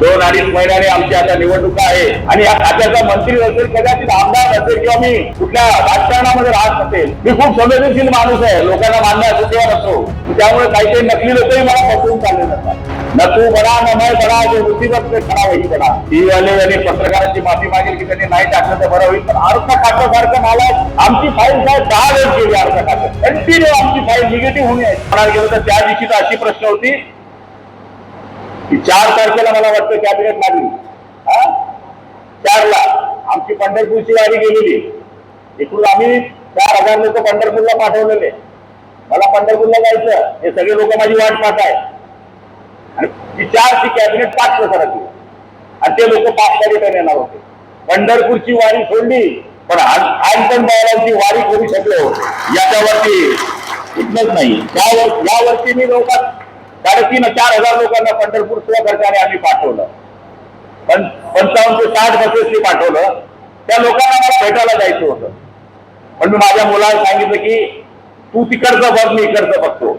दोन अडीच महिन्याने आमची आता निवडणुका आहे. आणि या खात्याचा मंत्री असेल कदाचित आमदार असेल किंवा मी कुठल्या राजकारणामध्ये राहत नसेल मी खूप संवेदनशील माणूस आहे. लोकांना मान्य असो किंवा नसो त्यामुळे काही काही नकली लोकही मला फसवून चालले जातात. न तू बडा न मैं बडा जो मुसीबत में खडा वही बडा वाले आणि पत्रकारांची माफी मागेल की त्यांनी नाही टाकलं तर बरं होईल. पण अर्थ खात्यासारखं मला आमची फाईल साहेब दहा वेळ केली अर्थ खात्यात. कंटिन्यू आमची फाईल निगेटिव्ह होऊन म्हणायला गेलं तर त्या दिवशी तर अशी प्रश्न होती. की चार तारखेला मला वाटतं कॅबिनेट लागली. हा? चारला. आमची पंढरपूरची वारी गेलेली. इकडून आम्ही चार हजार लोक पंढरपूरला पाठवलेले. मला पंढरपूरला जायचं. हे सगळे लोक माझी वाट पाहत आहे आणि ती चारची कॅबिनेट पाच सरकली आणि ते लोक पाच तारीख येणार होते. पंढरपूरची वारी सोडली पण आज आज पण बाळांची वारी करू शकलो. याच्यावरती इथलंच नाही. त्या या वर्षी मी लोकात साडेतीन चार हजार लोकांना पंढरपूर स्वखर्चाने आम्ही पाठवलं. पण पंचावन्न ते साठ बसेसनी पाठवलं. त्या लोकांना मला भेटायला जायचं होतं. पण मी माझ्या मुलाला सांगितलं की तू तिकडचं बघ मी इकडचं बघतो.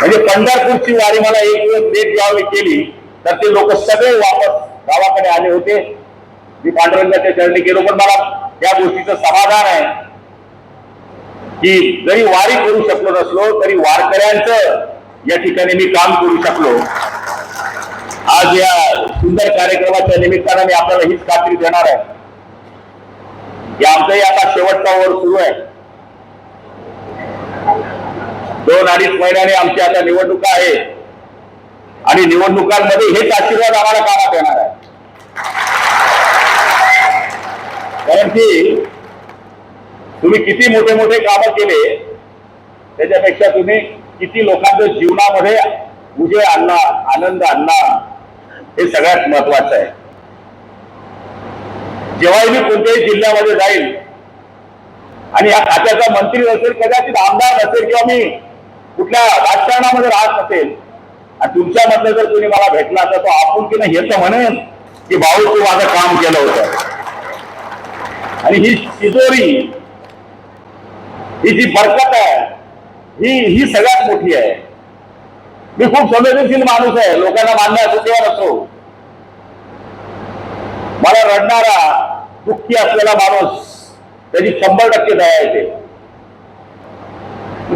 म्हणजे पंढरपूरची वारी मला एक दिवस लेट यावे केली तर ते लोक सगळे वापस गावाकडे आले होते. मी पांडुरंगाच्या चरणी गेलो पण मला त्या गोष्टीचं समाधान आहे. की जरी वारी करू शकलो नसलो तरी वारकऱ्यांचं या ठिकाणी मी काम करू शकलो. आज या सुंदर कार्यक्रमाच्या निमित्तानं मी आपल्याला हीच खात्री देणार आहे. की आमचंही आता शेवटचा ओर सुरू आहे. दोन अडीच महिन्याने आमची आता निवडणुका आहे. आणि निवडणुकांमध्ये हेच आशीर्वाद आम्हाला कामात येणार आहे. कारण की तुम्ही किती मोठे मोठे कामं केले त्याच्यापेक्षा तुम्ही किती लोकांच्या जीवनामध्ये उजे आणला आनंद आणला हे सगळ्यात महत्वाचं आहे. जेव्हाही मी कोणत्याही जिल्ह्यामध्ये जाईल आणि या खात्याचा मंत्री असेल कदाचित आमदार असेल किंवा मी कुठल्या राजकारणामध्ये राहत नसेल आणि तुमच्यामधलं जर कोणी मला भेटला तर तो आपुलकीनं हे तर म्हणेन की भाऊ तू माझं काम केलं होतं. आणि ही तिजोरी ही जी बरकत आहे ही ही सगळ्यात मोठी आहे. मी खूप संवेदनशील माणूस आहे लोकांना मान्य असो किंवा नसतो. मला रडणारा दुःखी असलेला माणूस त्याची शंभर टक्के दया येते.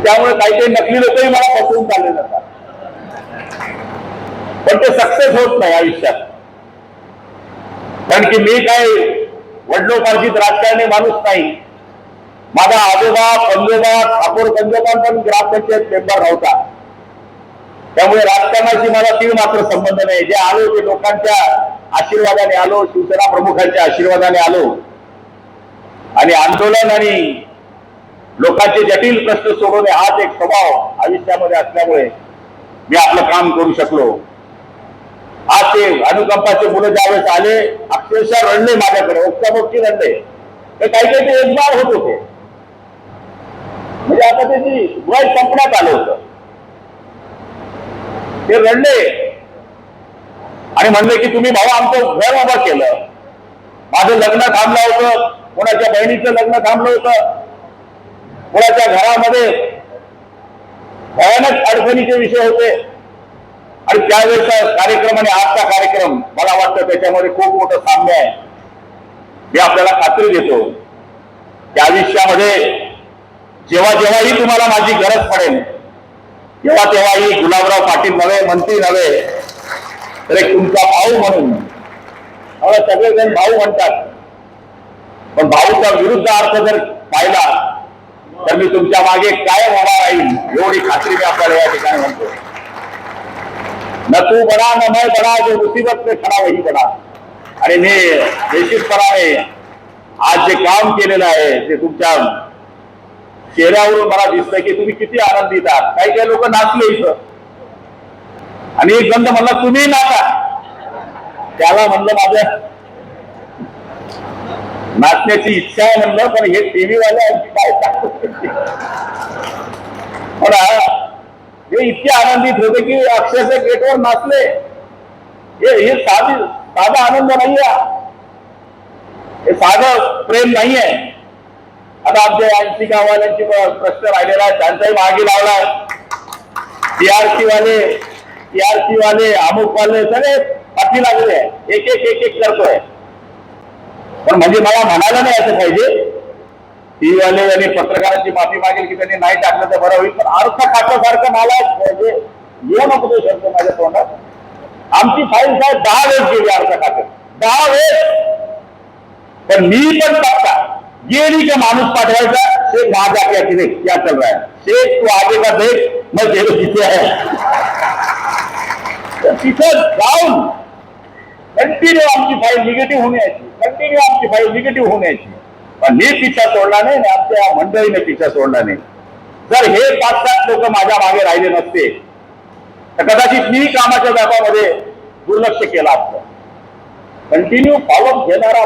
त्यामुळे काही काही नकली लोकही मला फसवून चालले जातात. पण ते सक्सेस होत नाही आयुष्यात. कारण की मी काय वडलोपार्जित राजकारणी माणूस नाही. माझा आजोबा पंजोबा ठाकूर पंजोबा पण ग्रामपंचायत मेंबर नव्हता. त्यामुळे राजकारणाशी मला तीळ मात्र संबंध नाही. जे आलो ते लोकांच्या आशीर्वादाने आलो शिवसेना प्रमुखांच्या आशीर्वादाने आलो. आणि आंदोलन आणि लोकांचे जटिल प्रश्न सोडवणे हाच एक स्वभाव आयुष्यामध्ये असल्यामुळे मी आपलं काम करू शकलो. आज ते अनुकंपाचे मुलं ज्यावेळेस आले अक्षरशः रडले माझ्याकडे ओक्साबोक्की रडले. तर काही काही ते एकबार होत होते. म्हणजे आता त्याची वय संपण्यात आलं होतं ते रडले. आणि म्हणले की तुम्ही भाऊ आमचं घर उभं केलं. माझं लग्न थांबलं होतं कोणाच्या बहिणीचं लग्न थांबलं होतं. कोणाच्या घरामध्ये भयानक अडचणीचे विषय होते. आणि त्यावेळेचा कार्यक्रम आणि आजचा कार्यक्रम मला वाटतं त्याच्यामध्ये खूप मोठं साम्य आहे. मी आपल्याला खात्री देतो त्या आयुष्यामध्ये जेव्हा जेव्हाही तुम्हाला माझी गरज पडेल तेव्हा तेव्हाही गुलाबराव पाटील नव्हे मंत्री नव्हे तर एक तुमचा भाऊ म्हणून. मला सगळेजण भाऊ म्हणतात. पण भाऊचा विरुद्ध अर्थ जर पाहिला तर मी तुमच्या मागे काय होणार राहील एवढी खात्री मी आपल्याला या ठिकाणी म्हणतो. न तू बडा न मैं बडा जो मुसीबत खराब खडा वही बडा आणि मी निश्चितपणाने आज जे काम केलेलं आहे ते तुमच्या चेहऱ्यावरून मला दिसतंय की तुम्ही किती आनंदित आहात. काही काही लोक नाचले इथं. आणि एक गंध म्हणला तुम्ही नाचा. त्याला म्हणलं माझ्या नाचण्याची इच्छा आहे म्हणलं पण हे टीव्हीवाले काय पण हे इतके आनंदित होते की अक्षरशः गेटवर नाचले. हे हे साधी साधा आनंद नाही हे साधं प्रेम नाहीये. आता आमच्या यांची गावाल्यांची प्रश्न राहिलेला आहे. त्यांचाही मागे लावला टीआरसी वाले टीआरसी वाले अमुक वाले सगळे पाठी लागले आहे. एक एक एक एक करतोय. पण म्हणजे मला म्हणायला नाही असं पाहिजे. टी वाले आणि पत्रकारांची माफी मागेल की त्यांनी नाही टाकलं तर बरं होईल. पण अर्थ खात्यासारखं मला म्हणजे येऊ नको तो शब्द माझ्या तोंडात. आमची फाईल साहेब दहा वेळेस गेली अर्थ खात्यात दहा वेळेस. पण मी पण टाकता. गेली का माणूस पाठवायचा ते माझा क्या? तिथे क्या चल रहा है? तू आगे का देश मैं गेलो तिथे आहे तिथं जाऊन कंटिन्यू आमची फाईल निगेटिव्ह होऊन यायची कंटिन्यू आमची फाईल निगेटिव्ह होऊन यायची पण मी पिछा सोडला नाही आणि आमच्या मंडळीने पिछा सोडला नाही। जर हे पाच सात लोक माझ्या मागे राहिले नसते तर कदाचित मी कामाच्या व्यापामध्ये दुर्लक्ष केलं असतं कंटिन्यू फॉलोअप घेणारा